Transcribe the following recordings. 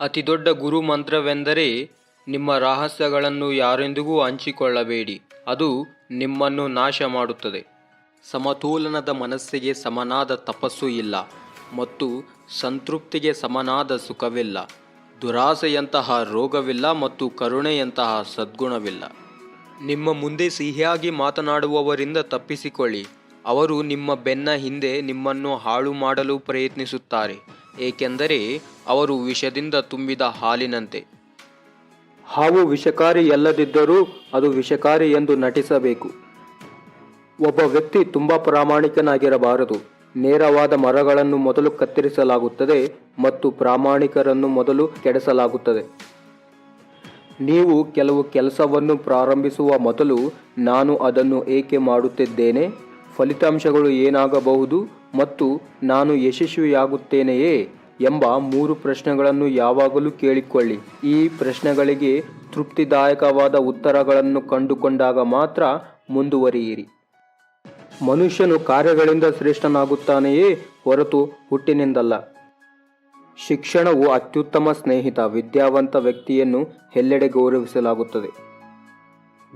ಅತಿದೊಡ್ಡ ಗುರು ಮಂತ್ರವೆಂದರೆ ನಿಮ್ಮ ರಹಸ್ಯಗಳನ್ನು ಯಾರೆಂದಿಗೂ ಹಂಚಿಕೊಳ್ಳಬೇಡಿ. ಅದು ನಿಮ್ಮನ್ನು ನಾಶ ಮಾಡುತ್ತದೆ ಸಮತೋಲನದ ಮನಸ್ಸಿಗೆ ಸಮನಾದ ತಪಸ್ಸು ಇಲ್ಲ ಮತ್ತು ಸಂತೃಪ್ತಿಗೆ ಸಮನಾದ ಸುಖವಿಲ್ಲ. ದುರಾಸೆಯಂತಹ ರೋಗವಿಲ್ಲ ಮತ್ತು ಕರುಣೆಯಂತಹ ಸದ್ಗುಣವಿಲ್ಲ. ನಿಮ್ಮ ಮುಂದೆ ಸಿಹಿಯಾಗಿ ಮಾತನಾಡುವವರಿಂದ ತಪ್ಪಿಸಿಕೊಳ್ಳಿ. ಅವರು ನಿಮ್ಮ ಬೆನ್ನ ಹಿಂದೆ ನಿಮ್ಮನ್ನು ಹಾಳು ಮಾಡಲು ಪ್ರಯತ್ನಿಸುತ್ತಾರೆ, ಏಕೆಂದರೆ ಅವರು ವಿಷದಿಂದ ತುಂಬಿದ ಹಾಲಿನಂತೆ. ಹಾವು ವಿಷಕಾರಿ ಅಲ್ಲದಿದ್ದರೂ ಅದು ವಿಷಕಾರಿ ಎಂದು ನಟಿಸಬೇಕು. ಒಬ್ಬ ವ್ಯಕ್ತಿ ತುಂಬ ಪ್ರಾಮಾಣಿಕನಾಗಿರಬಾರದು. ನೇರವಾದ ಮರಗಳನ್ನು ಮೊದಲು ಕತ್ತರಿಸಲಾಗುತ್ತದೆ ಮತ್ತು ಪ್ರಾಮಾಣಿಕರನ್ನು ಮೊದಲು ಕೆಡಿಸಲಾಗುತ್ತದೆ. ನೀವು ಕೆಲವು ಕೆಲಸವನ್ನು ಪ್ರಾರಂಭಿಸುವ ಮೊದಲು ನಾನು ಅದನ್ನು ಏಕೆ ಮಾಡುತ್ತಿದ್ದೇನೆ? ಫಲಿತಾಂಶಗಳು ಏನಾಗಬಹುದು ಮತ್ತು ನಾನು ಯಶಸ್ವಿಯಾಗುತ್ತೇನೆಯೇ ಎಂಬ ಮೂರು ಪ್ರಶ್ನೆಗಳನ್ನು ಯಾವಾಗಲೂ ಕೇಳಿಕೊಳ್ಳಿ. ಈ ಪ್ರಶ್ನೆಗಳಿಗೆ ತೃಪ್ತಿದಾಯಕವಾದ ಉತ್ತರಗಳನ್ನು ಕಂಡುಕೊಂಡಾಗ ಮಾತ್ರ ಮುಂದುವರಿಯಿರಿ. ಮನುಷ್ಯನು ಕಾರ್ಯಗಳಿಂದ ಶ್ರೇಷ್ಠನಾಗುತ್ತಾನೆಯೇ ಹೊರತು ಹುಟ್ಟಿನಿಂದಲ್ಲ. ಶಿಕ್ಷಣವು ಅತ್ಯುತ್ತಮ ಸ್ನೇಹಿತ, ವಿದ್ಯಾವಂತ ವ್ಯಕ್ತಿಯನ್ನು ಎಲ್ಲೆಡೆ ಗೌರವಿಸಲಾಗುತ್ತದೆ.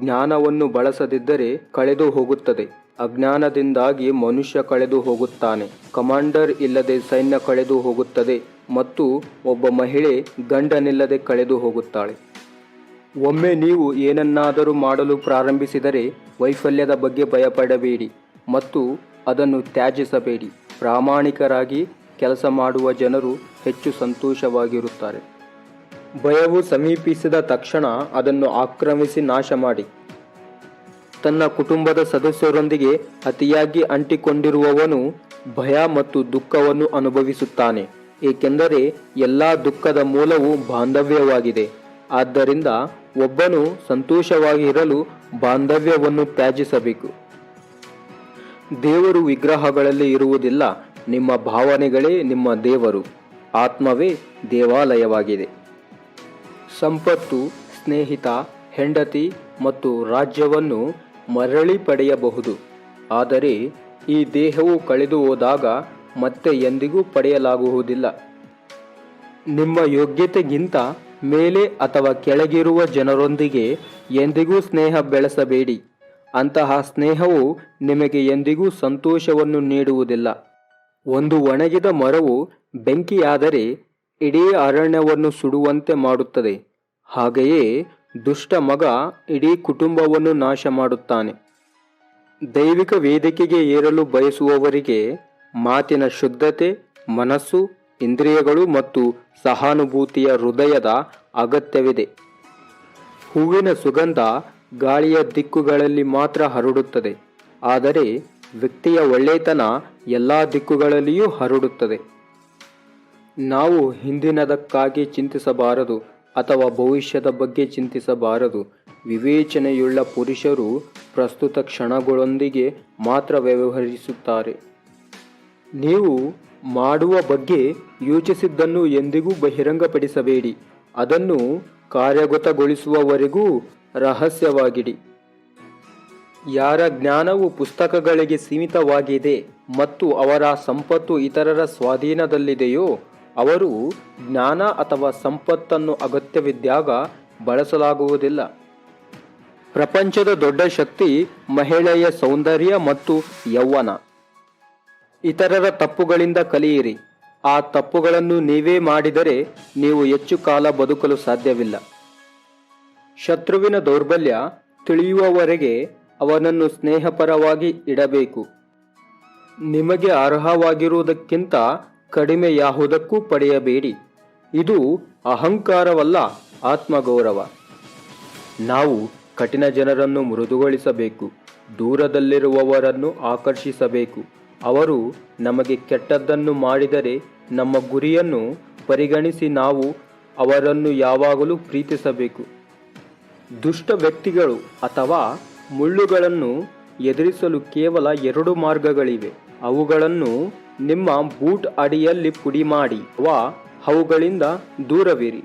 ಜ್ಞಾನವನ್ನು ಬಳಸದಿದ್ದರೆ ಕಳೆದು ಹೋಗುತ್ತದೆ. ಅಜ್ಞಾನದಿಂದಾಗಿ ಮನುಷ್ಯ ಕಳೆದು ಹೋಗುತ್ತಾನೆ. ಕಮಾಂಡರ್ ಇಲ್ಲದೆ ಸೈನ್ಯ ಕಳೆದು ಹೋಗುತ್ತದೆ ಮತ್ತು ಒಬ್ಬ ಮಹಿಳೆ ಗಂಡನಿಲ್ಲದೆ ಕಳೆದು ಹೋಗುತ್ತಾಳೆ. ಒಮ್ಮೆ ನೀವು ಏನನ್ನಾದರೂ ಮಾಡಲು ಪ್ರಾರಂಭಿಸಿದರೆ ವೈಫಲ್ಯದ ಬಗ್ಗೆ ಭಯಪಡಬೇಡಿ ಮತ್ತು ಅದನ್ನು ತ್ಯಾಜಿಸಬೇಡಿ. ಪ್ರಾಮಾಣಿಕರಾಗಿ ಕೆಲಸ ಮಾಡುವ ಜನರು ಹೆಚ್ಚು ಸಂತೋಷವಾಗಿರುತ್ತಾರೆ. ಭಯವು ಸಮೀಪಿಸಿದ ತಕ್ಷಣ ಅದನ್ನು ಆಕ್ರಮಿಸಿ ನಾಶ ಮಾಡಿ ತನ್ನ ಕುಟುಂಬದ ಸದಸ್ಯರೊಂದಿಗೆ ಅತಿಯಾಗಿ ಅಂಟಿಕೊಂಡಿರುವವನು ಭಯ ಮತ್ತು ದುಃಖವನ್ನು ಅನುಭವಿಸುತ್ತಾನೆ, ಏಕೆಂದರೆ ಎಲ್ಲ ದುಃಖದ ಮೂಲವು ಬಾಂಧವ್ಯವಾಗಿದೆ. ಆದ್ದರಿಂದ ಒಬ್ಬನು ಸಂತೋಷವಾಗಿರಲು ಬಾಂಧವ್ಯವನ್ನು ತ್ಯಾಜಿಸಬೇಕು. ದೇವರು ವಿಗ್ರಹಗಳಲ್ಲಿ ಇರುವುದಿಲ್ಲ, ನಿಮ್ಮ ಭಾವನೆಗಳೇ ನಿಮ್ಮ ದೇವರು, ಆತ್ಮವೇ ದೇವಾಲಯವಾಗಿದೆ. ಸಂಪತ್ತು, ಸ್ನೇಹಿತ, ಹೆಂಡತಿ ಮತ್ತು ರಾಜ್ಯವನ್ನು ಮರಳಿ ಪಡೆಯಬಹುದು. ಆದರೆ ಈ ದೇಹವು ಕಳೆದು ಹೋದಾಗ ಮತ್ತೆ ಎಂದಿಗೂ ಪಡೆಯಲಾಗುವುದಿಲ್ಲ. ನಿಮ್ಮ ಯೋಗ್ಯತೆಗಿಂತ ಮೇಲೆ ಅಥವಾ ಕೆಳಗಿರುವ ಜನರೊಂದಿಗೆ ಎಂದಿಗೂ ಸ್ನೇಹ ಬೆಳೆಸಬೇಡಿ. ಅಂತಹ ಸ್ನೇಹವು ನಿಮಗೆ ಎಂದಿಗೂ ಸಂತೋಷವನ್ನು ನೀಡುವುದಿಲ್ಲ. ಒಂದು ಒಣಗಿದ ಮರವು ಬೆಂಕಿಯಾದರೆ, ಇಡೀ ಅರಣ್ಯವನ್ನು ಸುಡುವಂತೆ ಮಾಡುತ್ತದೆ. ಹಾಗೆಯೇ ದುಷ್ಟ ಮಗ ಇಡೀ ಕುಟುಂಬವನ್ನು ನಾಶ ಮಾಡುತ್ತಾನೆ. ದೈವಿಕ ವೇದಿಕೆಗೆ ಏರಲು ಬಯಸುವವರಿಗೆ ಮಾತಿನ ಶುದ್ಧತೆ, ಮನಸ್ಸು, ಇಂದ್ರಿಯಗಳು ಮತ್ತು ಸಹಾನುಭೂತಿಯ ಹೃದಯದ ಅಗತ್ಯವಿದೆ. ಹೂವಿನ ಸುಗಂಧ ಗಾಳಿಯ ದಿಕ್ಕುಗಳಲ್ಲಿ ಮಾತ್ರ ಹರಡುತ್ತದೆ. ಆದರೆ ವ್ಯಕ್ತಿಯ ಒಳ್ಳೆತನ ಎಲ್ಲ ದಿಕ್ಕುಗಳಲ್ಲಿಯೂ ಹರಡುತ್ತದೆ. ನಾವು ಹಿಂದಿನದಕ್ಕಾಗಿ ಚಿಂತಿಸಬಾರದು. ಅಥವಾ ಭವಿಷ್ಯದ ಬಗ್ಗೆ ಚಿಂತಿಸಬಾರದು. ವಿವೇಚನೆಯುಳ್ಳ ಪುರುಷರು ಪ್ರಸ್ತುತ ಕ್ಷಣಗಳೊಂದಿಗೆ ಮಾತ್ರ ವ್ಯವಹರಿಸುತ್ತಾರೆ. ನೀವು ಮಾಡುವ ಬಗ್ಗೆ ಯೋಚಿಸಿದ್ದನ್ನು ಎಂದಿಗೂ ಬಹಿರಂಗಪಡಿಸಬೇಡಿ. ಅದನ್ನು ಕಾರ್ಯಗತಗೊಳಿಸುವವರೆಗೂ ರಹಸ್ಯವಾಗಿಡಿ. ಯಾರ ಜ್ಞಾನವು ಪುಸ್ತಕಗಳಿಗೆ ಸೀಮಿತವಾಗಿದೆ ಮತ್ತು ಅವರ ಸಂಪತ್ತು ಇತರರ ಸ್ವಾಧೀನದಲ್ಲಿದೆಯೋ ಅವರು ಜ್ಞಾನ ಅಥವಾ ಸಂಪತ್ತನ್ನು ಅಗತ್ಯವಿದ್ದಾಗ ಬಳಸಲಾಗುವುದಿಲ್ಲ. ಪ್ರಪಂಚದ ದೊಡ್ಡ ಶಕ್ತಿ ಮಹಿಳೆಯ ಸೌಂದರ್ಯ ಮತ್ತು ಯೌವನ. ಇತರರ ತಪ್ಪುಗಳಿಂದ ಕಲಿಯಿರಿ. ಆ ತಪ್ಪುಗಳನ್ನು ನೀವೇ ಮಾಡಿದರೆ ನೀವು ಹೆಚ್ಚು ಕಾಲ ಬದುಕಲು ಸಾಧ್ಯವಿಲ್ಲ. ಶತ್ರುವಿನ ದೌರ್ಬಲ್ಯ ತಿಳಿಯುವವರೆಗೆ ಅವನನ್ನು ಸ್ನೇಹಪರವಾಗಿ ಇಡಬೇಕು. ನಿಮಗೆ ಅರ್ಹವಾಗಿರುವುದಕ್ಕಿಂತ ಕಡಿಮೆ ಯಾವುದಕ್ಕೂ ಪಡೆಯಬೇಡಿ. ಇದು ಅಹಂಕಾರವಲ್ಲ, ಆತ್ಮಗೌರವ. ನಾವು ಕಠಿಣ ಜನರನ್ನು ಮೃದುಗೊಳಿಸಬೇಕು, ದೂರದಲ್ಲಿರುವವರನ್ನು ಆಕರ್ಷಿಸಬೇಕು. ಅವರು ನಮಗೆ ಕೆಟ್ಟದ್ದನ್ನು ಮಾಡಿದರೆ ನಮ್ಮ ಗುರಿಯನ್ನು ಪರಿಗಣಿಸಿ ನಾವು ಅವರನ್ನು ಯಾವಾಗಲೂ ಪ್ರೀತಿಸಬೇಕು. ದುಷ್ಟ ವ್ಯಕ್ತಿಗಳು ಅಥವಾ ಮುಳ್ಳುಗಳನ್ನು ಎದುರಿಸಲು ಕೇವಲ ಎರಡು ಮಾರ್ಗಗಳಿವೆ. ಅವುಗಳನ್ನು ನಿಮ್ಮ ಬೂಟ್ ಅಡಿಯಲ್ಲಿ ಪುಡಿ ಮಾಡಿ ವಾ ಅವುಗಳಿಂದ ದೂರವಿರಿ.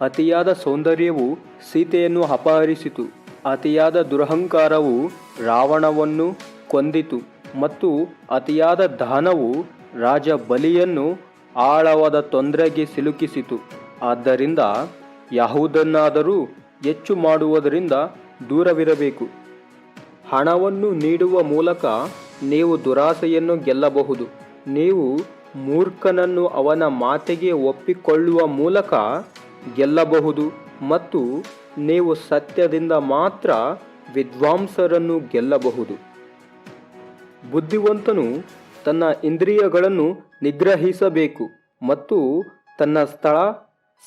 ಅತಿಯಾದ ಸೌಂದರ್ಯವು ಸೀತೆಯನ್ನು ಅಪಹರಿಸಿತು. ಅತಿಯಾದ ದುರಹಂಕಾರವು ರಾವಣವನ್ನು ಕೊಂದಿತು ಮತ್ತು ಅತಿಯಾದ ದಾನವು ರಾಜ ಬಲಿಯನ್ನು ಆಳವಾದ ತೊಂದರೆಗೆ ಸಿಲುಕಿಸಿತು. ಆದ್ದರಿಂದ ಯಾವುದನ್ನಾದರೂ ಹೆಚ್ಚು ಮಾಡುವುದರಿಂದ ದೂರವಿರಬೇಕು. ಹಣವನ್ನು ನೀಡುವ ಮೂಲಕ ನೀವು ದುರಾಸೆಯನ್ನು ಗೆಲ್ಲಬಹುದು. ನೀವು ಮೂರ್ಖನನ್ನು ಅವನ ಮಾತಿಗೆ ಒಪ್ಪಿಕೊಳ್ಳುವ ಮೂಲಕ ಗೆಲ್ಲಬಹುದು ಮತ್ತು ನೀವು ಸತ್ಯದಿಂದ ಮಾತ್ರ ವಿದ್ವಾಂಸರನ್ನು ಗೆಲ್ಲಬಹುದು. ಬುದ್ಧಿವಂತನು ತನ್ನ ಇಂದ್ರಿಯಗಳನ್ನು ನಿಗ್ರಹಿಸಬೇಕು ಮತ್ತು ತನ್ನ ಸ್ಥಳ,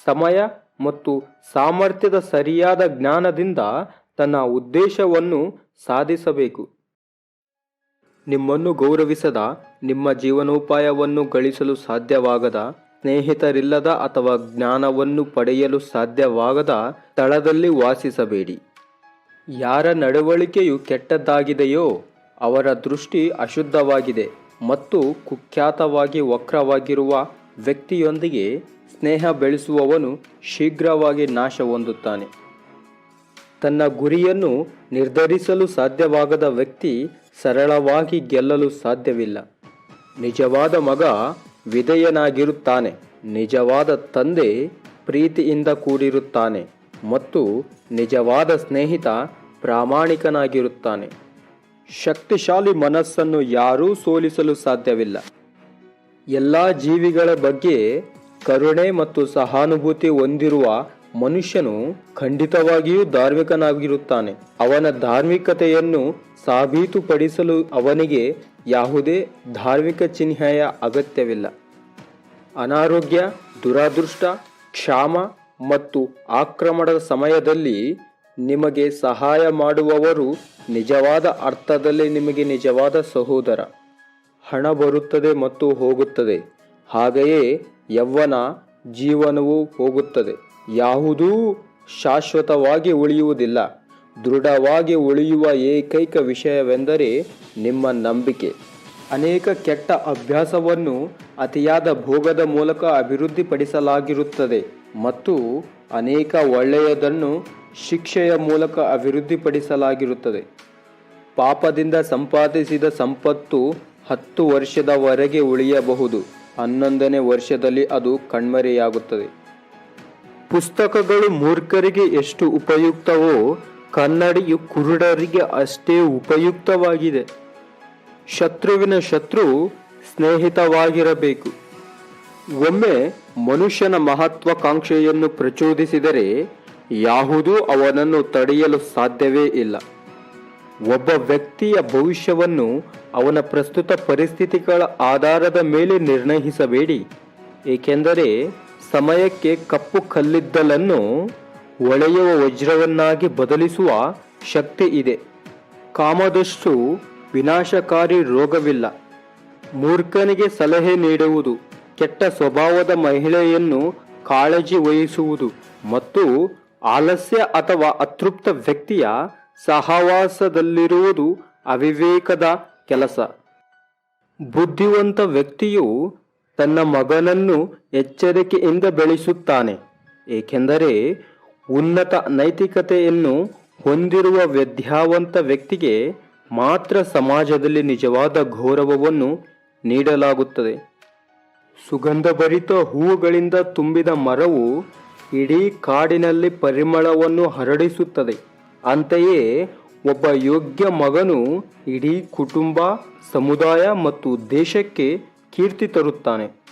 ಸಮಯ ಮತ್ತು ಸಾಮರ್ಥ್ಯದ ಸರಿಯಾದ ಜ್ಞಾನದಿಂದ ತನ್ನ ಉದ್ದೇಶವನ್ನು ಸಾಧಿಸಬೇಕು. ನಿಮ್ಮನ್ನು ಗೌರವಿಸದ, ನಿಮ್ಮ ಜೀವನೋಪಾಯವನ್ನು ಗಳಿಸಲು ಸಾಧ್ಯವಾಗದ, ಸ್ನೇಹಿತರಿಲ್ಲದ ಅಥವಾ ಜ್ಞಾನವನ್ನು ಪಡೆಯಲು ಸಾಧ್ಯವಾಗದ ಸ್ಥಳದಲ್ಲಿ ವಾಸಿಸಬೇಡಿ. ಯಾರ ನಡವಳಿಕೆಯು ಕೆಟ್ಟದ್ದಾಗಿದೆಯೋ, ಅವರ ದೃಷ್ಟಿ ಅಶುದ್ಧವಾಗಿದೆ ಮತ್ತು ಕುಖ್ಯಾತವಾಗಿ ವಕ್ರವಾಗಿರುವ ವ್ಯಕ್ತಿಯೊಂದಿಗೆ ಸ್ನೇಹ ಬೆಳೆಸುವವನು ಶೀಘ್ರವಾಗಿ ನಾಶ ಹೊಂದುತ್ತಾನೆ ತನ್ನ ಗುರಿಯನ್ನು ನಿರ್ಧರಿಸಲು ಸಾಧ್ಯವಾಗದ ವ್ಯಕ್ತಿ ಸರಳವಾಗಿ ಗೆಲ್ಲಲು ಸಾಧ್ಯವಿಲ್ಲ. ನಿಜವಾದ ಮಗ ವಿಧೇಯನಾಗಿರುತ್ತಾನೆ. ನಿಜವಾದ ತಂದೆ ಪ್ರೀತಿಯಿಂದ ಕೂಡಿರುತ್ತಾನೆ. ಮತ್ತು ನಿಜವಾದ ಸ್ನೇಹಿತ ಪ್ರಾಮಾಣಿಕನಾಗಿರುತ್ತಾನೆ. ಶಕ್ತಿಶಾಲಿ ಮನಸ್ಸನ್ನು ಯಾರೂ ಸೋಲಿಸಲು ಸಾಧ್ಯವಿಲ್ಲ. ಎಲ್ಲ ಜೀವಿಗಳ ಬಗ್ಗೆ ಕರುಣೆ ಮತ್ತು ಸಹಾನುಭೂತಿ ಹೊಂದಿರುವ ಮನುಷ್ಯನು ಖಂಡಿತವಾಗಿಯೂ ಧಾರ್ಮಿಕನಾಗಿರುತ್ತಾನೆ. ಅವನ ಧಾರ್ಮಿಕತೆಯನ್ನು ಸಾಬೀತುಪಡಿಸಲು ಅವನಿಗೆ ಯಾವುದೇ ಧಾರ್ಮಿಕ ಚಿಹ್ನೆಯ ಅಗತ್ಯವಿಲ್ಲ. ಅನಾರೋಗ್ಯ, ದುರಾದೃಷ್ಟ, ಕ್ಷಾಮ ಮತ್ತು ಆಕ್ರಮಣದ ಸಮಯದಲ್ಲಿ ನಿಮಗೆ ಸಹಾಯ ಮಾಡುವವರು ನಿಜವಾದ ಅರ್ಥದಲ್ಲಿ ನಿಮಗೆ ನಿಜವಾದ ಸಹೋದರ. ಹಣ ಬರುತ್ತದೆ ಮತ್ತು ಹೋಗುತ್ತದೆ. ಹಾಗೆಯೇ ಯೌವನ ಜೀವನವೂ ಹೋಗುತ್ತದೆ. ಯಾವುದೂ ಶಾಶ್ವತವಾಗಿ ಉಳಿಯುವುದಿಲ್ಲ. ದೃಢವಾಗಿ ಉಳಿಯುವ ಏಕೈಕ ವಿಷಯವೆಂದರೆ ನಿಮ್ಮ ನಂಬಿಕೆ. ಅನೇಕ ಕೆಟ್ಟ ಅಭ್ಯಾಸವನ್ನು ಅತಿಯಾದ ಭೋಗದ ಮೂಲಕ ಅಭಿವೃದ್ಧಿಪಡಿಸಲಾಗಿರುತ್ತದೆ ಮತ್ತು ಅನೇಕ ಒಳ್ಳೆಯದನ್ನು ಶಿಕ್ಷೆಯ ಮೂಲಕ ಅಭಿವೃದ್ಧಿಪಡಿಸಲಾಗಿರುತ್ತದೆ. ಪಾಪದಿಂದ ಸಂಪಾದಿಸಿದ ಸಂಪತ್ತು ಹತ್ತು ವರ್ಷದವರೆಗೆ ಉಳಿಯಬಹುದು. ಹನ್ನೊಂದನೇ ವರ್ಷದಲ್ಲಿ ಅದು ಕಣ್ಮರೆಯಾಗುತ್ತದೆ. ಪುಸ್ತಕಗಳು ಮೂರ್ಖರಿಗೆ ಎಷ್ಟು ಉಪಯುಕ್ತವೋ ಕನ್ನಡಿಯು ಕುರುಡರಿಗೆ ಅಷ್ಟೇ ಉಪಯುಕ್ತವಾಗಿದೆ. ಶತ್ರುವಿನ ಶತ್ರು ಸ್ನೇಹಿತವಾಗಿರಬೇಕು. ಒಮ್ಮೆ ಮನುಷ್ಯನ ಮಹತ್ವಾಕಾಂಕ್ಷೆಯನ್ನು ಪ್ರಚೋದಿಸಿದರೆ ಯಾವುದೂ ಅವನನ್ನು ತಡೆಯಲು ಸಾಧ್ಯವೇ ಇಲ್ಲ. ಒಬ್ಬ ವ್ಯಕ್ತಿಯ ಭವಿಷ್ಯವನ್ನು ಅವನ ಪ್ರಸ್ತುತ ಪರಿಸ್ಥಿತಿಗಳ ಆಧಾರದ ಮೇಲೆ ನಿರ್ಣಯಿಸಬೇಡಿ. ಏಕೆಂದರೆ ಸಮಯಕ್ಕೆ ಕಪ್ಪು ಕಲ್ಲಿದ್ದಲನ್ನು ಒಳೆಯುವ ವಜ್ರವನ್ನಾಗಿ ಬದಲಿಸುವ ಶಕ್ತಿ ಇದೆ. ಕಾಮದಷ್ಟು ವಿನಾಶಕಾರಿ ರೋಗವಿಲ್ಲ. ಮೂರ್ಖನಿಗೆ ಸಲಹೆ ನೀಡುವುದು, ಕೆಟ್ಟ ಸ್ವಭಾವದ ಮಹಿಳೆಯನ್ನು ಕಾಳಜಿ ವಹಿಸುವುದು ಮತ್ತು ಆಲಸ್ಯ ಅಥವಾ ಅತೃಪ್ತ ವ್ಯಕ್ತಿಯ ಸಹವಾಸದಲ್ಲಿರುವುದು ಅವಿವೇಕದ ಕೆಲಸ. ಬುದ್ಧಿವಂತ ವ್ಯಕ್ತಿಯು ತನ್ನ ಮಗನನ್ನು ಎಚ್ಚರಿಕೆಯಿಂದ ಬೆಳೆಸುತ್ತಾನೆ. ಏಕೆಂದರೆ ಉನ್ನತ ನೈತಿಕತೆಯನ್ನು ಹೊಂದಿರುವ ವಿದ್ಯಾವಂತ ವ್ಯಕ್ತಿಗೆ ಮಾತ್ರ ಸಮಾಜದಲ್ಲಿ ನಿಜವಾದ ಗೌರವವನ್ನು ನೀಡಲಾಗುತ್ತದೆ. ಸುಗಂಧಭರಿತ ಹೂವುಗಳಿಂದ ತುಂಬಿದ ಮರವು ಇಡೀ ಕಾಡಿನಲ್ಲಿ ಪರಿಮಳವನ್ನು ಹರಡಿಸುತ್ತದೆ. ಅಂತೆಯೇ ಒಬ್ಬ ಯೋಗ್ಯ ಮಗನು ಇಡೀ ಕುಟುಂಬ, ಸಮುದಾಯ ಮತ್ತು ದೇಶಕ್ಕೆ ಕೀರ್ತಿ ತರುತ್ತಾನೆ.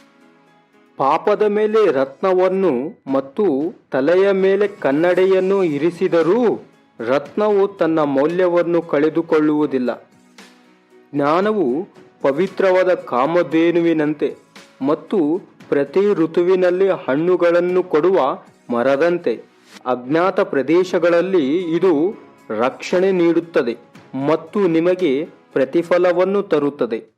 ಪಾಪದ ಮೇಲೆ ರತ್ನವನ್ನು ಮತ್ತು ತಲೆಯ ಮೇಲೆ ಕನ್ನಡೆಯನ್ನು ಇರಿಸಿದರೂ ರತ್ನವು ತನ್ನ ಮೌಲ್ಯವನ್ನು ಕಳೆದುಕೊಳ್ಳುವುದಿಲ್ಲ. ಜ್ಞಾನವು ಪವಿತ್ರವಾದ ಕಾಮಧೇನುವಿನಂತೆ ಮತ್ತು ಪ್ರತಿ ಋತುವಿನಲ್ಲಿ ಹಣ್ಣುಗಳನ್ನು ಕೊಡುವ ಮರದಂತೆ. ಅಜ್ಞಾತ ಪ್ರದೇಶಗಳಲ್ಲಿ ಇದು ರಕ್ಷಣೆ ನೀಡುತ್ತದೆ ಮತ್ತು ನಿಮಗೆ ಪ್ರತಿಫಲವನ್ನು ತರುತ್ತದೆ.